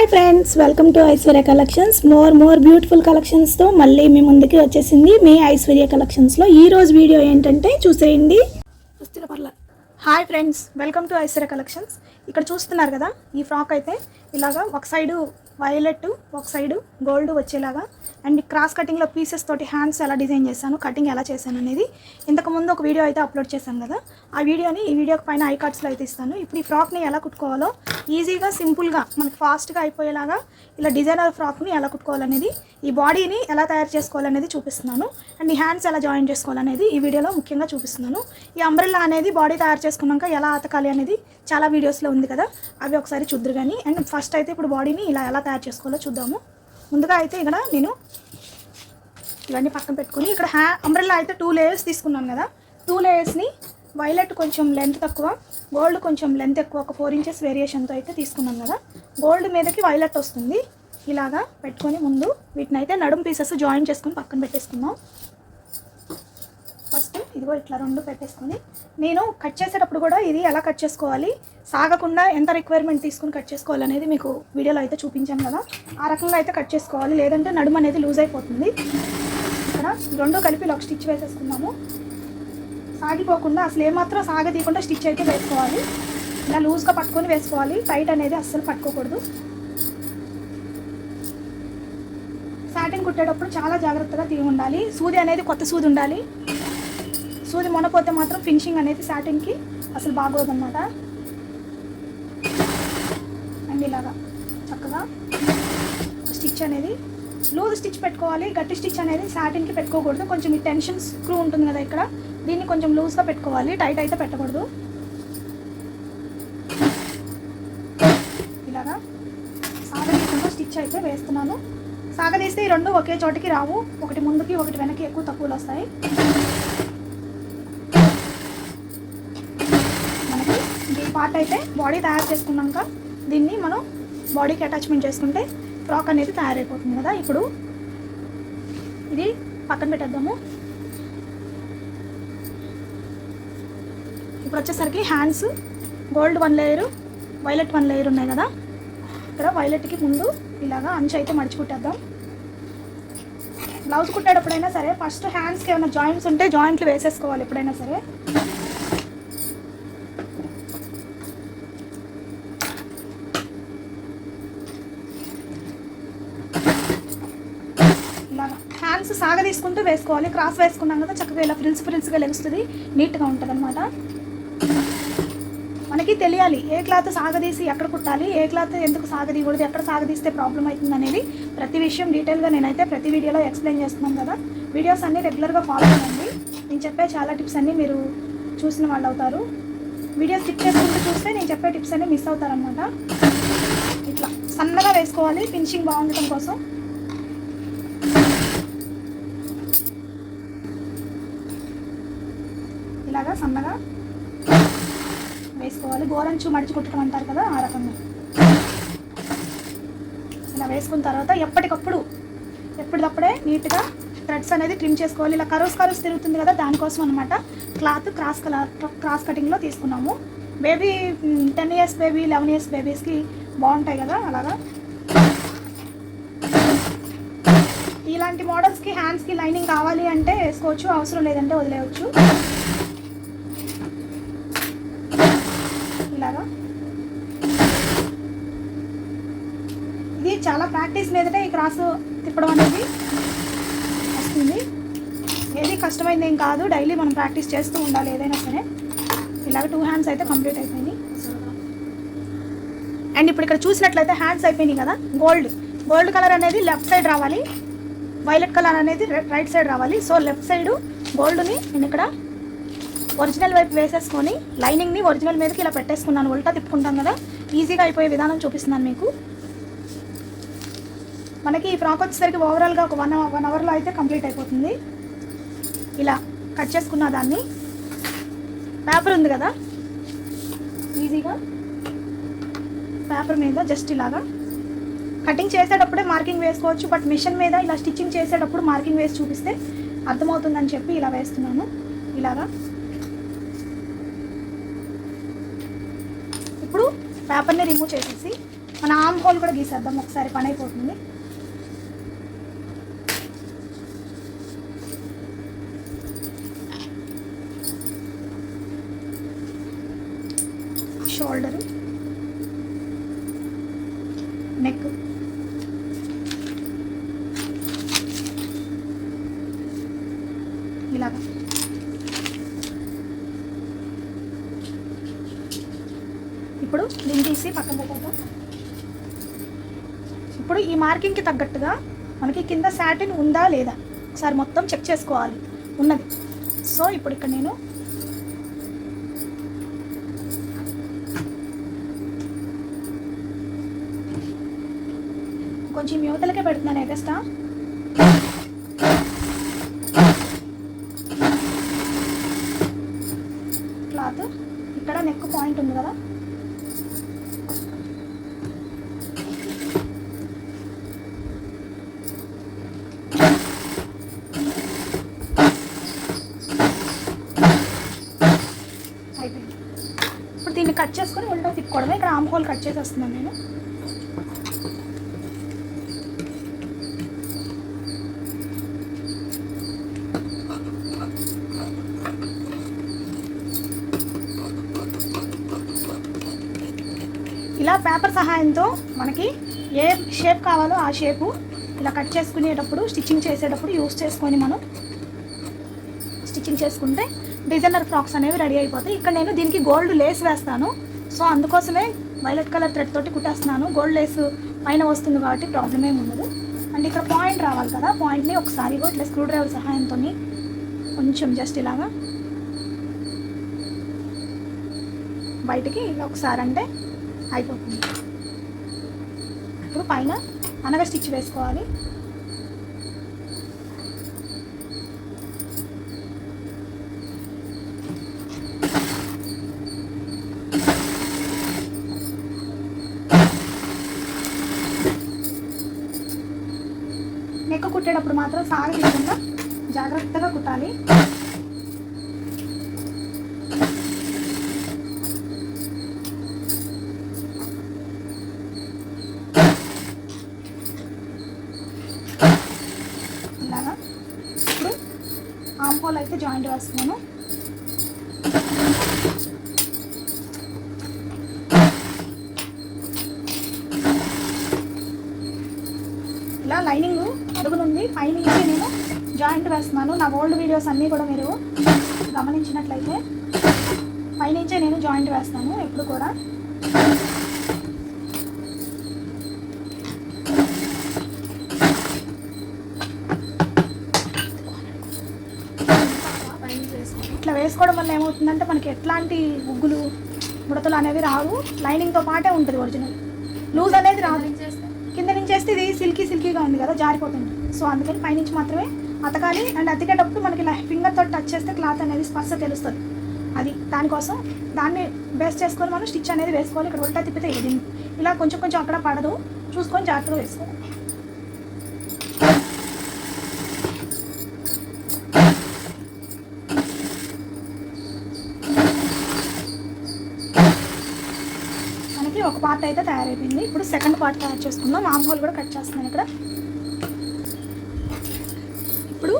Hi friends welcome to Aishwarya collections more more beautiful కలెక్షన్స్తో మళ్ళీ మీ ముందుకి వచ్చేసింది మీ ఐశ్వర్య కలెక్షన్స్లో ఈ రోజు వీడియో ఏంటంటే చూసేయండి. వస్తున్న పర్ల. Hi friends welcome to Aishwarya collections ఇక్కడ చూస్తున్నారు కదా ఈ ఫ్రాక్ అయితే ఇలాగా ఒక సైడు వైలెట్ ఒక సైడు గోల్డ్ వచ్చేలాగా అండ్ క్రాస్ కటింగ్లో పీసెస్ తోటి హ్యాండ్స్ ఎలా డిజైన్ చేశాను కటింగ్ ఎలా చేశాను అనేది ఇంతకు ముందు ఒక వీడియో అయితే అప్లోడ్ చేశాను కదా ఆ వీడియోని ఈ వీడియో పైన ఐ కార్డ్స్లో అయితే ఇస్తాను. ఇప్పుడు ఈ ఫ్రాక్ని ఎలా కుట్టుకోవాలో ఈజీగా సింపుల్గా మనకి ఫాస్ట్గా అయిపోయేలాగా ఇలా డిజైనర్ ఫ్రాక్ని ఎలా కుట్టుకోవాలనేది ఈ బాడీని ఎలా తయారు చేసుకోవాలనేది చూపిస్తున్నాను. అండ్ ఈ హ్యాండ్స్ ఎలా జాయిన్ చేసుకోవాలనేది ఈ వీడియోలో ముఖ్యంగా చూపిస్తున్నాను. ఈ అంబ్రెల్లా అనేది బాడీ తయారు చేసుకున్నాక ఎలా అతకాలి అనేది చాలా వీడియోస్లో ఉంది కదా అవి ఒకసారి చూద్దరు కానీ అండ్ ఫస్ట్ అయితే ఇప్పుడు బాడీని ఇలా ఎలా తయారు చేసుకోవాలో చూద్దాము. ముందుగా అయితే ఇక్కడ నేను ఇవన్నీ పక్కన పెట్టుకుని ఇక్కడ హ్యా అంబ్రెల్లా అయితే టూ లేయర్స్ తీసుకున్నాను కదా. టూ లేయర్స్ని వైలెట్ కొంచెం లెంత్ తక్కువ గోల్డ్ కొంచెం లెంత్ ఎక్కువ ఒక ఫోర్ ఇంచెస్ వేరియేషన్తో అయితే తీసుకున్నాం కదా. గోల్డ్ మీదకి వైలెట్ వస్తుంది. ఇలాగా పెట్టుకొని ముందు వీటిని అయితే నడుం పీసెస్ జాయిన్ చేసుకొని పక్కన పెట్టేసుకుందాం. ఫస్ట్ ఇదిగో ఇట్లా రెండు పెట్టేసుకొని నేను కట్ చేసేటప్పుడు కూడా ఇది ఎలా కట్ చేసుకోవాలి? సాగకుండా ఎంత రిక్వైర్మెంట్ తీసుకుని కట్ చేసుకోవాలనేది మీకు వీడియోలో అయితే చూపించాను కదా. ఆ రకంగా అయితే కట్ చేసుకోవాలి. లేదంటే నడుము అనేది లూజ్ అయిపోతుంది. ఇక్కడ రెండు కలిపి ఒక స్టిచ్ వేసేసుకున్నాము సాగిపోకుండా అసలు ఏమాత్రం సాగదీయకుండా స్టిచ్ అయితే వేసుకోవాలి. ఇలా లూజ్గా పట్టుకొని వేసుకోవాలి. టైట్ అనేది అస్సలు పట్టుకోకూడదు. సాటిన్ కుట్టేటప్పుడు చాలా జాగ్రత్తగా తీగి ఉండాలి. సూది అనేది కొత్త సూది ఉండాలి. సూది మొనపోతే మాత్రం ఫినిషింగ్ అనేది సాటిన్కి అసలు బాగోదన్నమాట. చూడండి ఇలాగా చక్కగా స్టిచ్ అనేది లూజ్ స్టిచ్ పెట్టుకోవాలి గట్టి స్టిచ్ అనేది సాటిన్కి పెట్టుకోకూడదు. కొంచెం ఈ టెన్షన్ స్క్రూ ఉంటుంది కదా ఇక్కడ దీన్ని కొంచెం లూజ్గా పెట్టుకోవాలి టైట్ అయితే పెట్టకూడదు. ఇలాగా సాగదీయకుండా స్టిచ్ అయితే వేస్తున్నాను. సాగదీస్తే ఈ రెండు ఒకే చోటికి రావు ఒకటి ముందుకి ఒకటి వెనక్కి ఎక్కువ తక్కువలు వస్తాయి. మనకి ఈ పార్ట్ అయితే బాడీ తయారు చేసుకున్నాక దీన్ని మనం బాడీకి అటాచ్మెంట్ చేసుకుంటే ఫ్రాక్ అనేది తయారైపోతుంది కదా. ఇప్పుడు ఇది పక్కన పెట్టేద్దాము. ఇప్పుడు వచ్చేసరికి hands gold one layer violet one layer ఉన్నాయి కదా. ఇక్కడ వైలెట్కి ముందు ఇలాగా అంచు అయితే మడిచి కుట్టేద్దాం. బ్లౌజ్ కుట్టేటప్పుడైనా సరే ఫస్ట్ హ్యాండ్స్కి ఏమైనా జాయింట్స్ ఉంటే జాయింట్లు వేసేసుకోవాలి ఎప్పుడైనా సరే. ఇలాగా హ్యాండ్స్ సాగ తీసుకుంటూ వేసుకోవాలి. క్రాస్ వేసుకున్నాం కదా చక్కగా ఇలా ఫ్రిల్స్ ఫ్రిల్స్గా లెగుస్తుంది. నీట్గా ఉంటుంది అనమాట మనకి తెలియాలి ఏ క్లాత్ సాగదీసి ఎక్కడ కుట్టాలి ఏ క్లాత్ ఎందుకు సాగదీయకూడదు ఎక్కడ సాగదీస్తే ప్రాబ్లం అవుతుంది అనేది ప్రతి విషయం డీటెయిల్గా నేనైతే ప్రతి వీడియోలో ఎక్స్ప్లెయిన్ చేస్తున్నాను కదా. వీడియోస్ అన్నీ రెగ్యులర్గా ఫాలో అవ్వండి నేను చెప్పే చాలా టిప్స్ అన్నీ మీరు చూసిన వాళ్ళు అవుతారు. వీడియో స్కిప్ చేసుకుంటూ చూస్తే నేను చెప్పే టిప్స్ అన్నీ మిస్ అవుతారనమాట ఇట్లా సన్నగా వేసుకోవాలి ఫినిషింగ్ బాగుండటం కోసం. ఇలాగా సన్నగా? వేసుకోవాలి. గోరంచు మడిచి కుట్టడం అంటారు కదా ఆ రకంగా. ఇలా వేసుకున్న తర్వాత ఎప్పటికప్పుడు ఎప్పటికప్పుడే నీట్గా థ్రెడ్స్ అనేది ట్రిమ్ చేసుకోవాలి. ఇలా కరోస్ కరోస్ తిరుగుతుంది కదా దానికోసం అనమాట క్లాత్ క్రాస్ కలర్ క్రాస్ కటింగ్లో తీసుకున్నాము. Baby ten years baby eleven years బేబీస్కి బాగుంటాయి కదా అలాగా. ఇలాంటి మోడల్స్కి హ్యాండ్స్కి లైనింగ్ కావాలి అంటే వేసుకోవచ్చు అవసరం లేదంటే వదిలేయచ్చు ఇలాగా ఇది చాలా ప్రాక్టీస్ మీదటే ఈ క్రాస్ తిప్పడం అనేది వస్తుంది. ఏది కష్టమైంది ఏం కాదు డైలీ మనం ప్రాక్టీస్ చేస్తూ ఉండాలి ఏదైనా సరే. ఇలాగ టూ హ్యాండ్స్ అయితే కంప్లీట్ అయిపోయినాయి అండ్ ఇప్పుడు ఇక్కడ చూసినట్లయితే హ్యాండ్స్ అయిపోయినాయి కదా గోల్డ్ గోల్డ్ కలర్ అనేది లెఫ్ట్ సైడ్ రావాలి. వైలెట్ కలర్ అనేది రైట్ సైడ్ రావాలి. సో లెఫ్ట్ సైడ్ గోల్డ్ని నేను ఇక్కడ ఒరిజినల్ వైపు వేసేసుకొని లైనింగ్ని ఒరిజినల్ మీదకి ఇలా పెట్టేసుకున్నాను. ఉల్టా తిప్పుకుంటాం కదా. ఈజీగా అయిపోయే విధానం చూపిస్తున్నాను మీకు. మనకి ఈ ఫ్రాక్ వచ్చేసరికి ఓవరాల్గా ఒక వన్ వన్ అవర్లో అయితే కంప్లీట్ అయిపోతుంది. ఇలా కట్ చేసుకున్న దాన్ని. పేపర్ ఉంది కదా? ఈజీగా పేపర్ మీద జస్ట్ ఇలాగా. కటింగ్ చేసేటప్పుడే మార్కింగ్ వేసుకోవచ్చు బట్ మిషన్ మీద ఇలా స్టిచ్చింగ్ చేసేటప్పుడు మార్కింగ్ వేసి చూపిస్తే అర్థమవుతుందని చెప్పి ఇలా వేస్తున్నాను. ఇలాగా. ఇప్పుడు పేపర్ని రిమూవ్ చేసేసి మన ఆమ్ హోల్ కూడా గీసేద్దాం. ఒకసారి పని అయిపోతుంది. షోల్డర్ నెక్ ఇలాగా. ఇప్పుడు దీన్ని తీసి పక్కన పెట్టేద్దాం. ఇప్పుడు ఈ మార్కింగ్కి తగ్గట్టుగా మనకి కింద సాటిన్ ఉందా లేదా? ఒకసారి మొత్తం చెక్ చేసుకోవాలి. ఉన్నది. సో ఇప్పుడు ఇక్కడ నేను కొంచెం యువతలకే పెడుతున్నాను ఎగస్టా? క్లాత్ ఇక్కడ నెక్ పాయింట్ ఉంది కదా? అయిపోయింది. ఇప్పుడు దీన్ని కట్ చేసుకొని ఉల్టా తిప్పుకోవడమే. ఇక్కడ ఆమ్ హోల్ కట్ చేసి వస్తున్నాను నేను. ఇలా పేపర్ సహాయంతో మనకి ఏ షేప్ కావాలో ఆ షేపు ఇలా కట్ చేసుకునేటప్పుడు స్టిచ్చింగ్ చేసేటప్పుడు యూస్ చేసుకొని మనం స్టిచ్చింగ్ చేసుకుంటే డిజైనర్ ఫ్రాక్స్ అనేవి రెడీ అయిపోతాయి. ఇక్కడ నేను దీనికి గోల్డ్ లేస్ వేస్తాను. సో అందుకోసమే వైలెట్ కలర్ థ్రెడ్ తోటి కుట్టేస్తున్నాను. గోల్డ్ లేస్ పైన వస్తుంది కాబట్టి ప్రాబ్లం ఏమి ఉండదు. అండ్ ఇక్కడ పాయింట్ రావాలి కదా పాయింట్ని ఒకసారి ఇట్లా స్క్రూ డ్రైవర్ సహాయంతో కొంచెం జస్ట్ ఇలాగా బయటికి ఇలా ఒకసారి అంటే అయిపోతుంది. ఇప్పుడు పైన అనగా స్టిచ్ వేసుకోవాలి. నెక్క కుట్టేటప్పుడు మాత్రం సాగకుండా జాగ్రత్తగా కుట్టాలి ఇలాగా ఇప్పుడు ఆంపోల్ అయితే జాయింట్ వేస్తున్నాను. ఇలా లైనింగ్ అడుగునుంది పైన ఇచ్చి నేను జాయింట్ వేస్తున్నాను. నా ఓల్డ్ వీడియోస్ అన్నీ కూడా మీరు గమనించినట్లయితే పైనుంచే నేను జాయింట్ వేస్తాను ఎప్పుడు కూడా ఇట్లా వేసుకోవడం వల్ల ఏమవుతుందంటే మనకి ఎట్లాంటి ఉగ్గులు ముడతలు అనేవి రావు. లైనింగ్తో పాటే ఉంటుంది ఒరిజినల్ లూజ్ అనేది రాదు. కింద నుంచి వేస్తే ఇది సిల్కీ సిల్కీగా ఉంది కదా జారిపోతుంది. సో అందుకని పైనుంచి మాత్రమే అతకాలి. అండ్ అతికేటప్పుడు మనకి ఫింగర్ తోటి టచ్ చేస్తే క్లాత్ అనేది స్పర్శ తెలుస్తుంది. అది దానికోసం దాన్ని బేస్ చేసుకొని మనం స్టిచ్ అనేది వేసుకోవాలి. ఇక్కడ ఉల్టా తిప్పితే ఇది ఇలా కొంచెం కొంచెం అక్కడ పడదు. చూసుకొని జాగ్రత్తగా వేసుకోవాలి మనకి ఒక పార్ట్ అయితే తయారైపోయింది. ఇప్పుడు సెకండ్ పార్ట్ తయారు చేసుకుందాం. ఆమ్ హోల్ కూడా కట్ చేస్తున్నాను ఇక్కడ. ఇప్పుడు